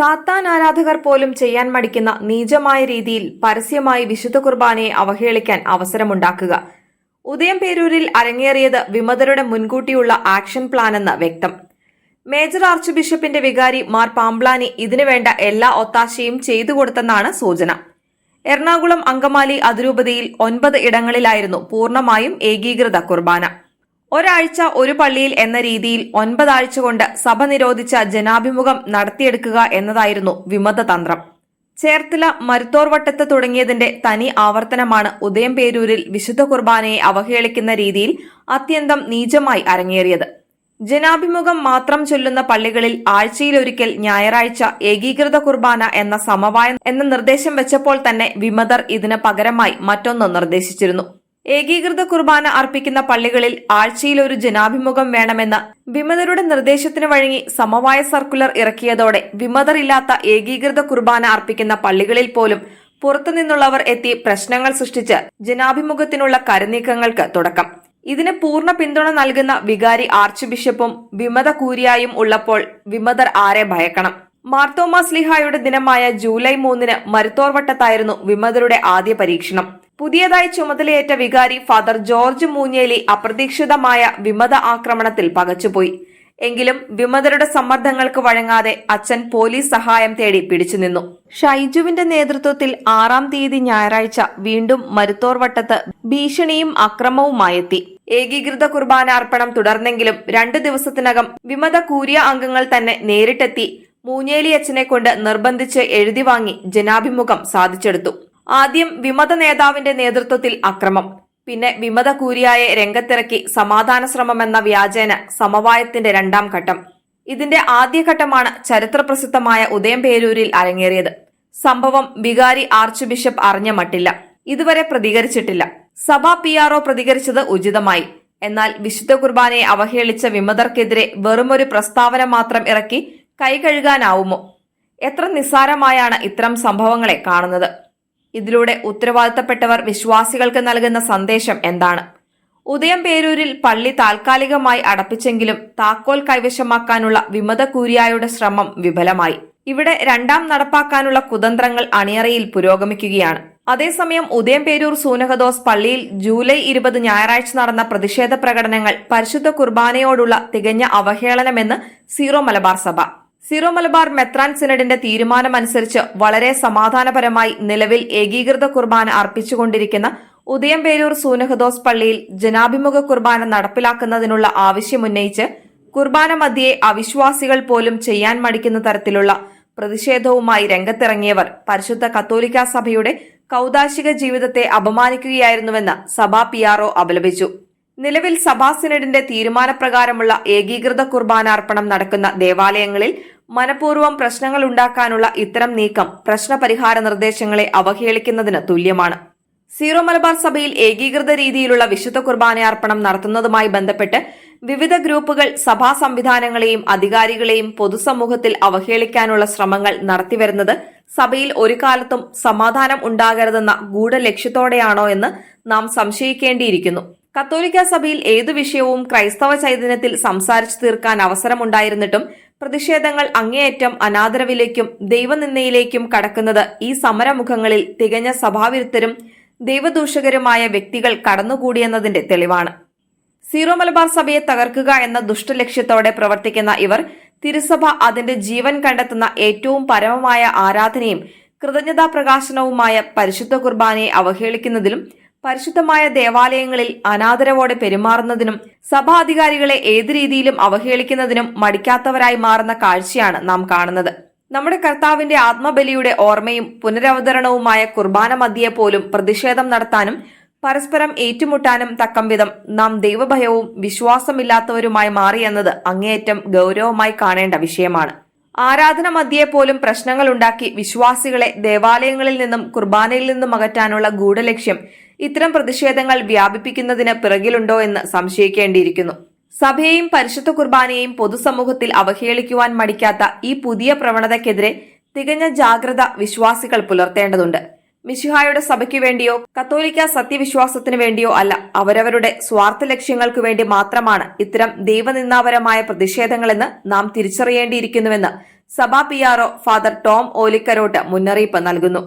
സാത്താൻ ആരാധകർ പോലും ചെയ്യാൻ മടിക്കുന്ന നീചമായ രീതിയിൽ പരസ്യമായി വിശുദ്ധ കുർബാനയെ അവഹേളിക്കാൻ അവസരമുണ്ടാക്കുക. ഉദയം പേരൂരിൽ അരങ്ങേറിയത് വിമതരുടെ മുൻകൂട്ടിയുള്ള ആക്ഷൻ പ്ലാനെന്ന് വ്യക്തം. മേജർ ആർച്ച് ബിഷപ്പിന്റെ വികാരി മാർ പാംബ്ലാനി ഇതിനുവേണ്ട എല്ലാ ഒത്താശയും ചെയ്തു കൊടുത്തെന്നാണ് സൂചന. എറണാകുളം അങ്കമാലി അതിരൂപതയിൽ ഒൻപത് ഇടങ്ങളിലായിരുന്നു പൂർണമായും ഏകീകൃത കുർബാന. ഒരാഴ്ച ഒരു പള്ളിയിൽ എന്ന രീതിയിൽ ഒൻപതാഴ്ച കൊണ്ട് സഭ നിരോധിച്ച ജനാഭിമുഖം നടത്തിയെടുക്കുക എന്നതായിരുന്നു വിമത തന്ത്രം ചേർത്തല മരുത്തോർവട്ടത്ത് തുടങ്ങിയതിന്റെ തനി ആവർത്തനമാണ് ഉദയം പേരൂരിൽ വിശുദ്ധ കുർബാനയെ അവഹേളിക്കുന്ന രീതിയിൽ അത്യന്തം നീചമായി അരങ്ങേറിയത്. ജനാഭിമുഖം മാത്രം ചൊല്ലുന്ന പള്ളികളിൽ ആഴ്ചയിലൊരിക്കൽ ഞായറാഴ്ച ഏകീകൃത കുർബാന എന്ന സമവായം എന്ന നിർദ്ദേശം വെച്ചപ്പോൾ തന്നെ വിമതർ ഇതിന് പകരമായി മറ്റൊന്ന് നിർദ്ദേശിച്ചിരുന്നു. ഏകീകൃത കുർബാന അർപ്പിക്കുന്ന പള്ളികളിൽ ആഴ്ചയിൽ ഒരു ജനാഭിമുഖം വേണമെന്ന വിമതരുടെ നിർദ്ദേശത്തിന് വഴങ്ങി സമവായ സർക്കുലർ ഇറക്കിയതോടെ വിമതർ ഇല്ലാത്ത ഏകീകൃത കുർബാന അർപ്പിക്കുന്ന പള്ളികളിൽ പോലും പുറത്തുനിന്നുള്ളവർ എത്തി പ്രശ്നങ്ങൾ സൃഷ്ടിച്ച് ജനാഭിമുഖത്തിനുള്ള കരുനീക്കങ്ങൾക്ക് തുടക്കം. ഇതിന് പൂർണ പിന്തുണ നൽകുന്ന വികാരി ആർച്ച് ബിഷപ്പും വിമത കൂരിയായും ഉള്ളപ്പോൾ വിമതർ ആരെ ഭയക്കണം? മാർത്തോമാസ് ലിഹായുടെ ദിനമായ ജൂലൈ മൂന്നിന് മരുത്തോർവട്ടത്തായിരുന്നു വിമതരുടെ ആദ്യ പരീക്ഷണം. പുതിയതായി ചുമതലയേറ്റ വികാരി ഫാദർ ജോർജ് മൂഞ്ഞേലി അപ്രതീക്ഷിതമായ വിമത ആക്രമണത്തിൽ പകച്ചുപോയി. എങ്കിലും വിമതരുടെ സമ്മർദ്ദങ്ങൾക്ക് വഴങ്ങാതെ അച്ഛൻ പോലീസ് സഹായം തേടി പിടിച്ചു നിന്നു. ഷൈജുവിന്റെ നേതൃത്വത്തിൽ ആറാം തീയതി ഞായറാഴ്ച വീണ്ടും മരുത്തോർവട്ടത്ത് ഭീഷണിയും അക്രമവുമായെത്തി. ഏകീകൃത കുർബാന അർപ്പണം തുടർന്നെങ്കിലും രണ്ടു ദിവസത്തിനകം വിമത കൂരിയ അംഗങ്ങൾ തന്നെ നേരിട്ടെത്തി. മൂഞ്ഞേലി അച്ഛനെ കൊണ്ട് നിർബന്ധിച്ച് എഴുതി വാങ്ങി ജനാഭിമുഖം സാധിച്ചെടുത്തു. ആദ്യം വിമത നേതാവിന്റെ നേതൃത്വത്തിൽ അക്രമം. പിന്നെ വിമത കൂരിയായെ രംഗത്തിറക്കി സമാധാന ശ്രമമെന്ന വ്യാജേന സമവായത്തിന്റെ രണ്ടാം ഘട്ടം. ഇതിന്റെ ആദ്യഘട്ടമാണ് ചരിത്രപ്രസിദ്ധമായ പ്രസിദ്ധമായ ഉദയംപേരൂരിൽ അരങ്ങേറിയത്. സംഭവം വികാരി ആർച്ച് ബിഷപ്പ് അറിഞ്ഞ മട്ടില്ല. ഇതുവരെ പ്രതികരിച്ചിട്ടില്ല. സഭാ പി ആർഒ പ്രതികരിച്ചത് ഉചിതമായി. എന്നാൽ വിശുദ്ധ കുർബാനയെ അവഹേളിച്ച വിമതർക്കെതിരെ വെറുമൊരു പ്രസ്താവന മാത്രം ഇറക്കി കൈകഴുകാനാവുമോ എത്ര നിസ്സാരമായാണ് ഇത്തരം സംഭവങ്ങളെ കാണുന്നത്. ഇതിലൂടെ ഉത്തരവാദിത്തപ്പെട്ടവർ വിശ്വാസികൾക്ക് നൽകുന്ന സന്ദേശം എന്താണ്? ഉദയം പേരൂരിൽ പള്ളി താൽക്കാലികമായി അടപ്പിച്ചെങ്കിലും താക്കോൽ കൈവശമാക്കാനുള്ള വിമത കൂരിയായുടെ ശ്രമം വിഫലമായി. ഇവിടെ രണ്ടാം നടപ്പാക്കാനുള്ള കുതന്ത്രങ്ങൾ അണിയറയിൽ പുരോഗമിക്കുകയാണ്. അതേസമയം ഉദയം പേരൂർ സൂനഹദോസ് പള്ളിയിൽ ജൂലൈ ഇരുപത് ഞായറാഴ്ച നടന്ന പ്രതിഷേധ പ്രകടനങ്ങൾ പരിശുദ്ധ കുർബാനയോടുള്ള തികഞ്ഞ അവഹേളനമെന്ന് സീറോ മലബാർ സഭ. സീറോ മലബാർ മെത്രാൻ സിനഡിന്റെ തീരുമാനമനുസരിച്ച് വളരെ സമാധാനപരമായി നിലവിൽ ഏകീകൃത കുർബാന അർപ്പിച്ചുകൊണ്ടിരിക്കുന്ന ഉദയംപേരൂർ സൂനഹദോസ് പള്ളിയിൽ ജനാഭിമുഖ കുർബാന നടപ്പിലാക്കുന്നതിനുള്ള ആവശ്യമുന്നയിച്ച് കുർബാന മധ്യയെ അവിശ്വാസികൾ പോലും ചെയ്യാൻ മടിക്കുന്ന തരത്തിലുള്ള പ്രതിഷേധവുമായി രംഗത്തിറങ്ങിയവർ പരിശുദ്ധ കത്തോലിക്ക സഭയുടെ കൗദാശിക ജീവിതത്തെ അപമാനിക്കുകയായിരുന്നുവെന്ന് സഭാ പി ആർഒ അപലപിച്ചു. നിലവിൽ സഭാ സിനഡിന്റെ തീരുമാനപ്രകാരമുള്ള ഏകീകൃത കുർബാനാർപ്പണം നടക്കുന്ന ദേവാലയങ്ങളിൽ മനഃപൂർവം പ്രശ്നങ്ങൾ ഉണ്ടാക്കാനുള്ള ഇത്തരം നീക്കം പ്രശ്നപരിഹാര നിർദ്ദേശങ്ങളെ അവഹേളിക്കുന്നതിന് തുല്യമാണ്. സീറോ മലബാർ സഭയിൽ ഏകീകൃത രീതിയിലുള്ള വിശുദ്ധ കുർബാനയർപ്പണം നടത്തുന്നതുമായി ബന്ധപ്പെട്ട് വിവിധ ഗ്രൂപ്പുകൾ സഭാ സംവിധാനങ്ങളെയും അധികാരികളെയും പൊതുസമൂഹത്തിൽ അവഹേളിക്കാനുള്ള ശ്രമങ്ങൾ നടത്തിവരുന്നത് സഭയിൽ ഒരു കാലത്തും സമാധാനം ഉണ്ടാകരുതെന്ന ഗൂഢലക്ഷ്യത്തോടെയാണോ എന്ന് നാം സംശയിക്കേണ്ടിയിരിക്കുന്നു. കത്തോലിക്ക സഭയിൽ ഏതു വിഷയവും ക്രൈസ്തവ ചൈതന്യത്തിൽ സംസാരിച്ചു തീർക്കാൻ അവസരമുണ്ടായിരുന്നിട്ടും പ്രതിഷേധങ്ങൾ അങ്ങേയറ്റം അനാദരവിലേക്കും ദൈവനിന്ദയിലേക്കും കടക്കുന്നത് ഈ സമരമുഖങ്ങളിൽ തികഞ്ഞ സഭാവിരുദ്ധരും ദൈവദൂഷകരുമായ വ്യക്തികൾ കടന്നുകൂടിയെന്നതിന്റെ തെളിവാണ്. സീറോ മലബാർ സഭയെ തകർക്കുക എന്ന ദുഷ്ടലക്ഷ്യത്തോടെ പ്രവർത്തിക്കുന്ന ഇവർ തിരുസഭ അതിന്റെ ജീവൻ കണ്ടെത്തുന്ന ഏറ്റവും പരമമായ ആരാധനയും കൃതജ്ഞതാ പ്രകാശനവുമായ പരിശുദ്ധ കുർബാനയെ അവഹേളിക്കുന്നതിലും പരിശുദ്ധമായ ദേവാലയങ്ങളിൽ അനാദരവോടെ പെരുമാറുന്നതിനും സഭാധികാരികളെ ഏത് രീതിയിലും അവഹേളിക്കുന്നതിനും മടിക്കാത്തവരായി മാറുന്ന കാഴ്ചയാണ് നാം കാണുന്നത്. നമ്മുടെ കർത്താവിന്റെ ആത്മബലിയുടെ ഓർമ്മയും പുനരവതരണവുമായ കുർബാന മധ്യയെ പോലും പ്രതിഷേധം നടത്താനും പരസ്പരം ഏറ്റുമുട്ടാനും തക്കം വിധം നാം ദൈവഭയവും വിശ്വാസമില്ലാത്തവരുമായി മാറിയെന്നത് അങ്ങേയറ്റം ഗൗരവമായി കാണേണ്ട വിഷയമാണ്. ആരാധന മധ്യയെ പോലും പ്രശ്നങ്ങളുണ്ടാക്കി വിശ്വാസികളെ ദേവാലയങ്ങളിൽ നിന്നും കുർബാനയിൽ നിന്നും അകറ്റാനുള്ള ഗൂഢലക്ഷ്യം ഇത്തരം പ്രതിഷേധങ്ങൾ വ്യാപിപ്പിക്കുന്നതിന് പിറകിലുണ്ടോ എന്ന് സംശയിക്കേണ്ടിയിരിക്കുന്നു. സഭയെയും പരിശുദ്ധ കുർബാനയെയും പൊതുസമൂഹത്തിൽ അവഹേളിക്കുവാൻ മടിക്കാത്ത ഈ പുതിയ പ്രവണതയ്ക്കെതിരെ തികഞ്ഞ ജാഗ്രത വിശ്വാസികൾ പുലർത്തേണ്ടതുണ്ട്. മിശിഹായുടെ സഭയ്ക്കു വേണ്ടിയോ കത്തോലിക്ക സത്യവിശ്വാസത്തിനു വേണ്ടിയോ അല്ല അവരവരുടെ സ്വാർത്ഥ ലക്ഷ്യങ്ങൾക്കു വേണ്ടി മാത്രമാണ് ഇത്തരം ദൈവനിന്ദാപരമായ പ്രതിഷേധങ്ങളെന്ന് നാം തിരിച്ചറിയേണ്ടിയിരിക്കുന്നുവെന്ന് സഭാ പി ഫാദർ ടോം ഓലിക്കരോട്ട് മുന്നറിയിപ്പ് നൽകുന്നു.